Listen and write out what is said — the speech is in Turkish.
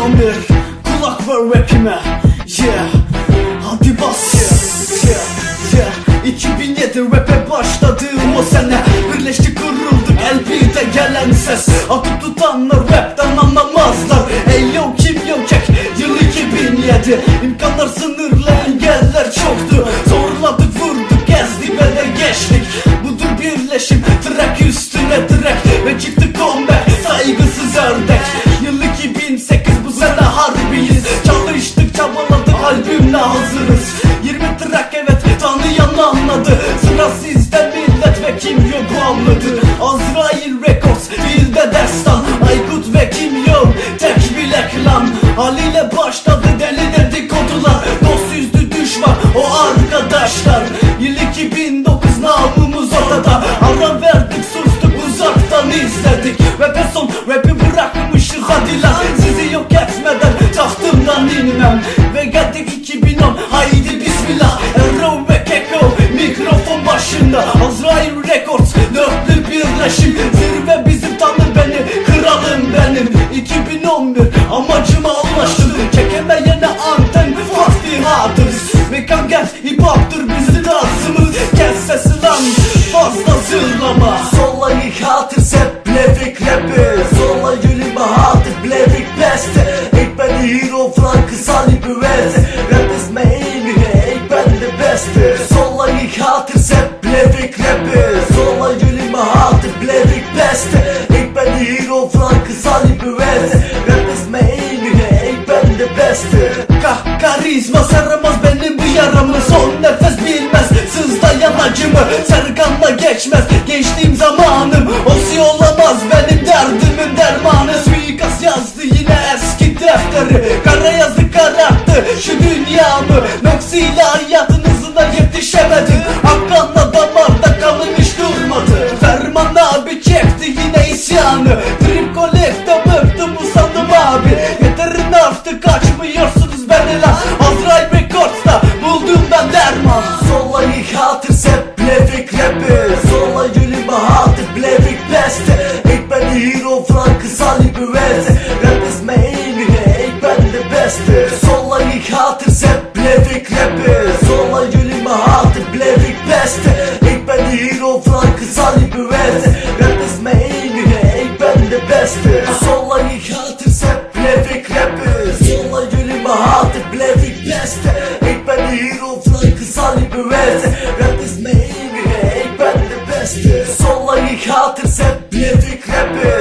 2011 Kulak ver rapime. Yeah Hadi bas. Yeah Yeah 2007 rap'e başladığım o sene. Birleştik kurulduk elbide gelen ses. Atıp tutanlar rapten tanıyan anladı? Sıra sizde millet ve kim yok anladı. Azrail Records bir de destan Aykut ve kim yok? Tek bilek lan. Haliyle başladı deli dedikodular. Dost yüzlü düşman o arkadaşlar 2011 amacıma ulaştım Çekemeyene anten fatihadır Ve kanka hip hop'tur bizim tarzımız. Kes sesi lan fazla zırlama. Sola ilk hatır sep blevik rapper. Sola yürüme hatır blevik beste Ik ben de hero Frank Sally Bewet Rap is mijn enige, ik ben de beste. Sola ilk hatır sep blevik rapper. Sola yürüme hatır blevik beste ben de beste Ka karizma saramaz benim bu yaramı. Son nefes bilmez sızlayan acımı. Serkanla geçmez gençliğim zamanım. Osi olamaz benim derdimin dermanı. Suikast yazdı yine eski defteri. Kara yazı kararttı şu dünyamı. Noksiyle hayatınızına yetişemedim. Hakanla damarda kalın hiç durmadı. Ferman abi çekti yine isyanı. Trip Collect'e Sola yürüme hatır blevik beste Ik ben de hero Frank Sally Bewet Rap is mijn enige, ik ben de beste Sola ilk hatır sep blevik rapper. Sola yürüme hatır blevik beste Ik ben de hero Frank Sally Bewet Rap is mijn enige, ik ben de beste Sola ilk hatır sep blevik rapper. Sola yürüme hatır blevik beste Ik ben de hero Frank Sally Bewet Rap ilk hatır sep